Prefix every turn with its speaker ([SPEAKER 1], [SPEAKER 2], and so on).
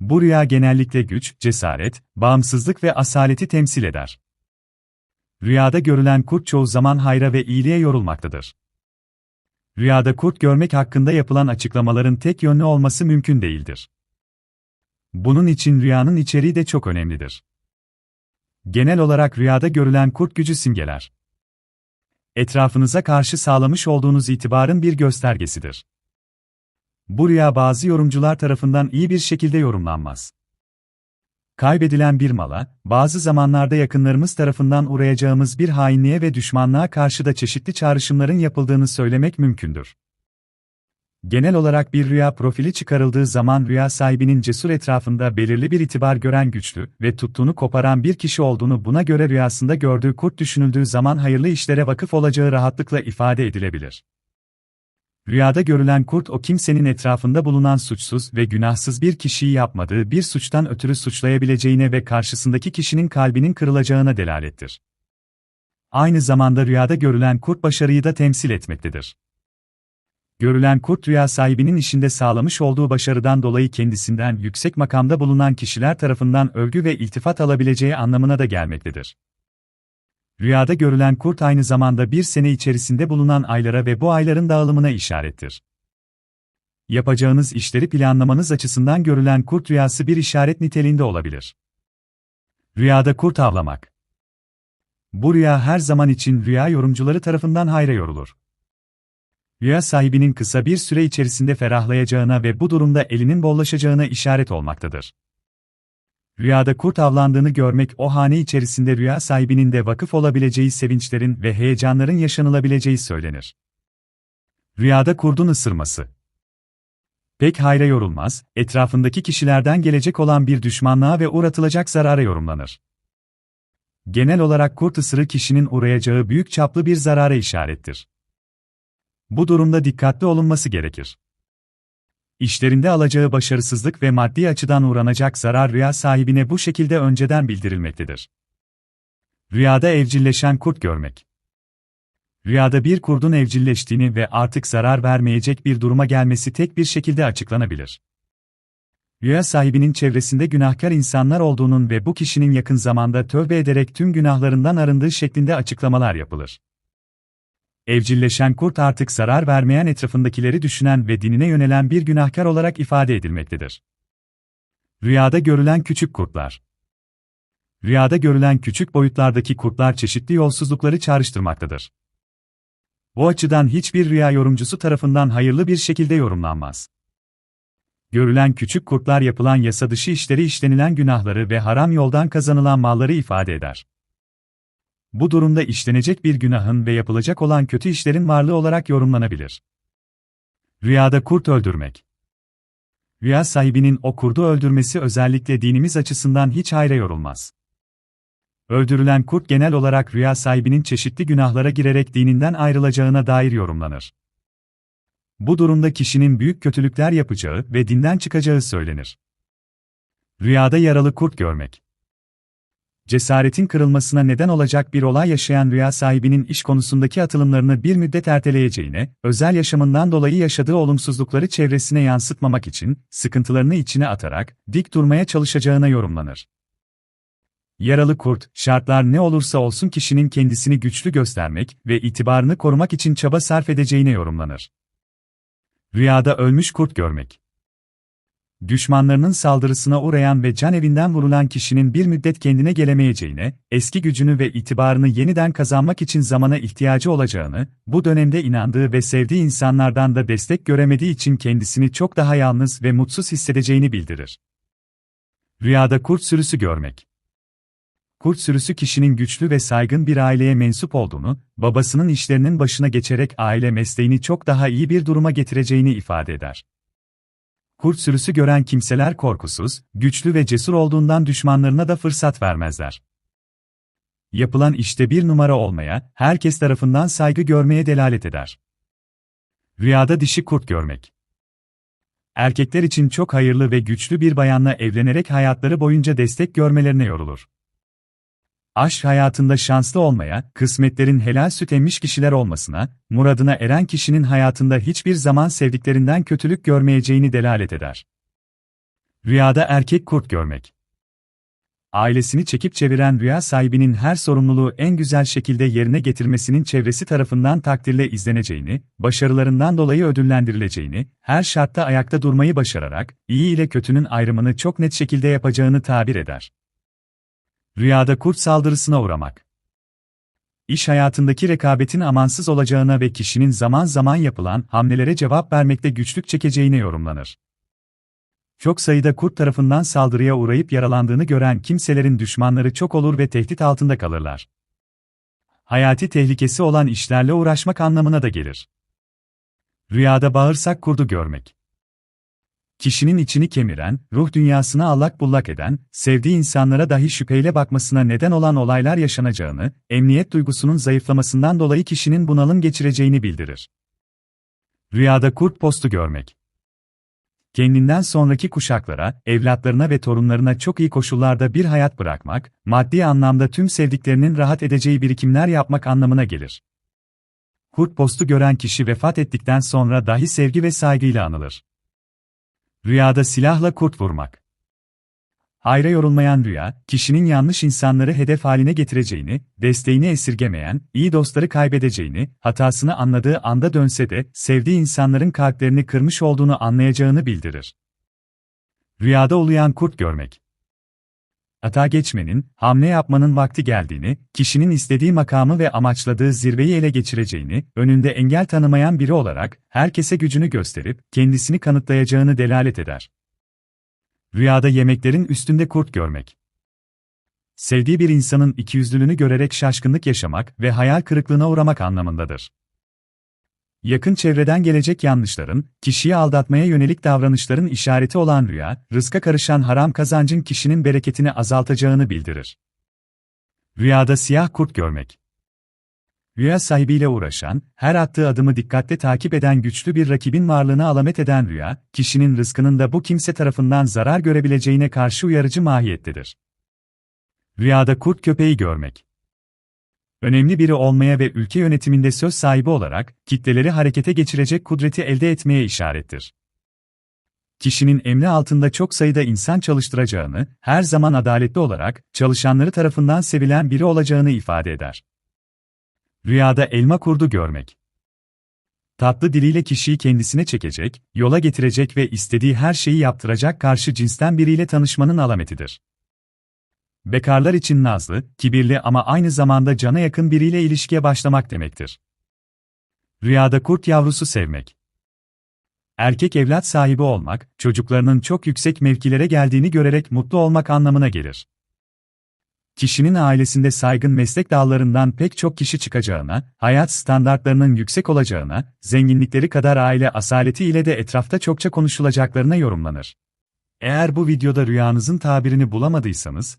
[SPEAKER 1] bu rüya genellikle güç, cesaret, bağımsızlık ve asaleti temsil eder. Rüyada görülen kurt çoğu zaman hayra ve iyiliğe yorulmaktadır. Rüyada kurt görmek hakkında yapılan açıklamaların tek yönlü olması mümkün değildir. Bunun için rüyanın içeriği de çok önemlidir. Genel olarak rüyada görülen kurt gücü simgeler. Etrafınıza karşı sağlamış olduğunuz itibarın bir göstergesidir. Bu rüya bazı yorumcular tarafından iyi bir şekilde yorumlanmaz. Kaybedilen bir mala, bazı zamanlarda yakınlarımız tarafından uğrayacağımız bir hainliğe ve düşmanlığa karşı da çeşitli çağrışımların yapıldığını söylemek mümkündür. Genel olarak bir rüya profili çıkarıldığı zaman rüya sahibinin cesur etrafında belirli bir itibar gören güçlü ve tuttuğunu koparan bir kişi olduğunu buna göre rüyasında gördüğü kurt düşünüldüğü zaman hayırlı işlere vakıf olacağı rahatlıkla ifade edilebilir. Rüyada görülen kurt o kimsenin etrafında bulunan suçsuz ve günahsız bir kişiyi yapmadığı bir suçtan ötürü suçlayabileceğine ve karşısındaki kişinin kalbinin kırılacağına delalettir. Aynı zamanda rüyada görülen kurt başarıyı da temsil etmektedir. Görülen kurt rüya sahibinin işinde sağlamış olduğu başarıdan dolayı kendisinden yüksek makamda bulunan kişiler tarafından övgü ve iltifat alabileceği anlamına da gelmektedir. Rüyada görülen kurt aynı zamanda bir sene içerisinde bulunan aylara ve bu ayların dağılımına işarettir. Yapacağınız işleri planlamanız açısından görülen kurt rüyası bir işaret niteliğinde olabilir. Rüyada kurt avlamak. Bu rüya her zaman için rüya yorumcuları tarafından hayra yorulur. Rüya sahibinin kısa bir süre içerisinde ferahlayacağına ve bu durumda elinin bollaşacağına işaret olmaktadır. Rüyada kurt avlandığını görmek o hane içerisinde rüya sahibinin de vakıf olabileceği sevinçlerin ve heyecanların yaşanılabileceği söylenir. Rüyada kurdun ısırması. Pek hayra yorulmaz, etrafındaki kişilerden gelecek olan bir düşmanlığa ve uğratılacak zarara yorumlanır. Genel olarak kurt ısırı kişinin uğrayacağı büyük çaplı bir zarara işarettir. Bu durumda dikkatli olunması gerekir. İşlerinde alacağı başarısızlık ve maddi açıdan uğranacak zarar rüya sahibine bu şekilde önceden bildirilmektedir. Rüyada evcilleşen kurt görmek. Rüyada bir kurdun evcilleştiğini ve artık zarar vermeyecek bir duruma gelmesi tek bir şekilde açıklanabilir. Rüya sahibinin çevresinde günahkar insanlar olduğunun ve bu kişinin yakın zamanda tövbe ederek tüm günahlarından arındığı şeklinde açıklamalar yapılır. Evcilleşen kurt artık zarar vermeyen etrafındakileri düşünen ve dinine yönelen bir günahkar olarak ifade edilmektedir. Rüyada görülen küçük kurtlar Rüyada görülen küçük boyutlardaki kurtlar çeşitli yolsuzlukları çağrıştırmaktadır. Bu açıdan hiçbir rüya yorumcusu tarafından hayırlı bir şekilde yorumlanmaz. Görülen küçük kurtlar yapılan yasa dışı işleri işlenilen günahları ve haram yoldan kazanılan malları ifade eder. Bu durumda işlenecek bir günahın ve yapılacak olan kötü işlerin varlığı olarak yorumlanabilir. Rüyada kurt öldürmek. Rüya sahibinin o kurdu öldürmesi özellikle dinimiz açısından hiç hayra yorulmaz. Öldürülen kurt genel olarak rüya sahibinin çeşitli günahlara girerek dininden ayrılacağına dair yorumlanır. Bu durumda kişinin büyük kötülükler yapacağı ve dinden çıkacağı söylenir. Rüyada yaralı kurt görmek cesaretin kırılmasına neden olacak bir olay yaşayan rüya sahibinin iş konusundaki atılımlarını bir müddet erteleyeceğine, özel yaşamından dolayı yaşadığı olumsuzlukları çevresine yansıtmamak için, sıkıntılarını içine atarak, dik durmaya çalışacağına yorumlanır. Yaralı kurt, şartlar ne olursa olsun kişinin kendisini güçlü göstermek ve itibarını korumak için çaba sarf edeceğine yorumlanır. Rüyada ölmüş kurt görmek düşmanlarının saldırısına uğrayan ve can evinden vurulan kişinin bir müddet kendine gelemeyeceğine, eski gücünü ve itibarını yeniden kazanmak için zamana ihtiyacı olacağını, bu dönemde inandığı ve sevdiği insanlardan da destek göremediği için kendisini çok daha yalnız ve mutsuz hissedeceğini bildirir. Rüyada kurt sürüsü görmek Kurt sürüsü kişinin güçlü ve saygın bir aileye mensup olduğunu, babasının işlerinin başına geçerek aile mesleğini çok daha iyi bir duruma getireceğini ifade eder. Kurt sürüsü gören kimseler korkusuz, güçlü ve cesur olduğundan düşmanlarına da fırsat vermezler. Yapılan işte bir numara olmaya, herkes tarafından saygı görmeye delalet eder. Rüyada dişi kurt görmek. Erkekler için çok hayırlı ve güçlü bir bayanla evlenerek hayatları boyunca destek görmelerine yorulur. Aşk hayatında şanslı olmaya, kısmetlerin helal süt emmiş kişiler olmasına, muradına eren kişinin hayatında hiçbir zaman sevdiklerinden kötülük görmeyeceğini delalet eder. Rüyada erkek kurt görmek. Ailesini çekip çeviren rüya sahibinin her sorumluluğu en güzel şekilde yerine getirmesinin çevresi tarafından takdirle izleneceğini, başarılarından dolayı ödüllendirileceğini, her şartta ayakta durmayı başararak, iyi ile kötünün ayrımını çok net şekilde yapacağını tabir eder. Rüyada kurt saldırısına uğramak. İş hayatındaki rekabetin amansız olacağına ve kişinin zaman zaman yapılan hamlelere cevap vermekte güçlük çekeceğine yorumlanır. Çok sayıda kurt tarafından saldırıya uğrayıp yaralandığını gören kimselerin düşmanları çok olur ve tehdit altında kalırlar. Hayati tehlikesi olan işlerle uğraşmak anlamına da gelir. Rüyada bağırsak kurdu görmek kişinin içini kemiren, ruh dünyasına allak bullak eden, sevdiği insanlara dahi şüpheyle bakmasına neden olan olaylar yaşanacağını, emniyet duygusunun zayıflamasından dolayı kişinin bunalım geçireceğini bildirir. Rüyada kurt postu görmek. Kendinden sonraki kuşaklara, evlatlarına ve torunlarına çok iyi koşullarda bir hayat bırakmak, maddi anlamda tüm sevdiklerinin rahat edeceği birikimler yapmak anlamına gelir. Kurt postu gören kişi vefat ettikten sonra dahi sevgi ve saygıyla anılır. Rüyada silahla kurt vurmak. Hayra yorulmayan rüya, kişinin yanlış insanları hedef haline getireceğini, desteğini esirgemeyen, iyi dostları kaybedeceğini, hatasını anladığı anda dönse de, sevdiği insanların kalplerini kırmış olduğunu anlayacağını bildirir. Rüyada uluyan kurt görmek. Hata geçmenin, hamle yapmanın vakti geldiğini, kişinin istediği makamı ve amaçladığı zirveyi ele geçireceğini, önünde engel tanımayan biri olarak, herkese gücünü gösterip, kendisini kanıtlayacağını delalet eder. Rüyada yemeklerin üstünde kurt görmek. Sevdiği bir insanın ikiyüzlülüğünü görerek şaşkınlık yaşamak ve hayal kırıklığına uğramak anlamındadır. Yakın çevreden gelecek yanlışların, kişiyi aldatmaya yönelik davranışların işareti olan rüya, rızka karışan haram kazancın kişinin bereketini azaltacağını bildirir. Rüyada siyah kurt görmek. Rüya sahibiyle uğraşan, her attığı adımı dikkatle takip eden güçlü bir rakibin varlığına alamet eden rüya, kişinin rızkının da bu kimse tarafından zarar görebileceğine karşı uyarıcı mahiyettedir. Rüyada kurt köpeği görmek önemli biri olmaya ve ülke yönetiminde söz sahibi olarak, kitleleri harekete geçirecek kudreti elde etmeye işarettir. Kişinin emri altında çok sayıda insan çalıştıracağını, her zaman adaletli olarak, çalışanları tarafından sevilen biri olacağını ifade eder. Rüyada elma kurdu görmek. Tatlı diliyle kişiyi kendisine çekecek, yola getirecek ve istediği her şeyi yaptıracak karşı cinsten biriyle tanışmanın alametidir. Bekarlar için nazlı, kibirli ama aynı zamanda cana yakın biriyle ilişkiye başlamak demektir. Rüyada kurt yavrusu sevmek. Erkek evlat sahibi olmak, çocuklarının çok yüksek mevkilere geldiğini görerek mutlu olmak anlamına gelir. Kişinin ailesinde saygın meslek dallarından pek çok kişi çıkacağına, hayat standartlarının yüksek olacağına, zenginlikleri kadar aile asaleti ile de etrafta çokça konuşulacaklarına yorumlanır. Eğer bu videoda rüyanızın tabirini bulamadıysanız,